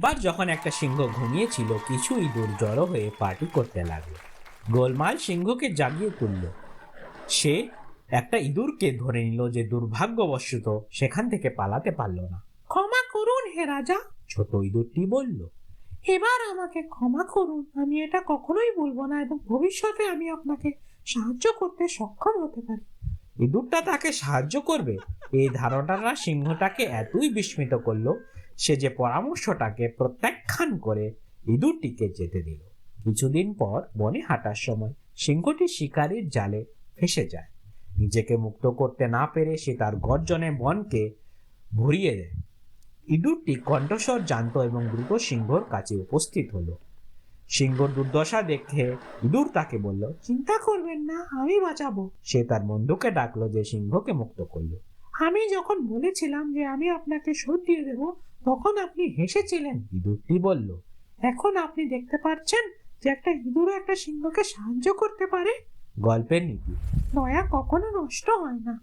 একবার যখন একটা সিংহ ঘুমিয়েছিল কিছু ইঁদুর জড়ো হয়ে পার্টি করতে লাগল। গোলমাল সিংহকে জাগিয়ে তুলল। সে একটা ইঁদুরকে ধরে নিল যে দুর্ভাগ্যবশত সেখান থেকে পালাতে পারল না। ক্ষমা করুন হে রাজা। ছোট ইঁদুরটি বলল এবার আমাকে ক্ষমা করুন। আমি এটা কখনোই বলব না এবং ভবিষ্যতে আমি আপনাকে সাহায্য করতে সক্ষম হতে পারি। ইঁদুরটা তাকে সাহায্য করবে। এই ধারণাটা সিংহটাকে এতই বিস্মিত করল সে যে পরামর্শটাকে প্রত্যাখ্যান করে ইঁদুরটিকে যেতে দিল। কিছুদিন পর বনে হাঁটার সময় সিংহটি শিকারীর জালে ফেসে যায়। নিজেকে মুক্ত করতে না পেরে সে তার গর্জনে বনকে ভরিয়ে দেয়। ইঁদুরটি কণ্ঠস্বর জানত এবং দ্রুত সিংহর কাছে উপস্থিত হলো। সিংহর দুর্দশা দেখে ইঁদুর তাকে বলল, চিন্তা করবেন না, আমি বাঁচাবো। সে তার বন্ধুকে ডাকলো যে সিংহকে মুক্ত করল। আমি যখন বলেছিলাম যে আমি আপনাকে শোধ দিয়ে দেব তখন আপনি হেসেছিলেন। ইঁদুরটি বলল? এখন আপনি দেখতে পাচ্ছেন যে একটা ইঁদুরও একটা সিংহকে সাহায্য করতে পারে। গল্পের নীতি। দয়া কখনো নষ্ট হয় না।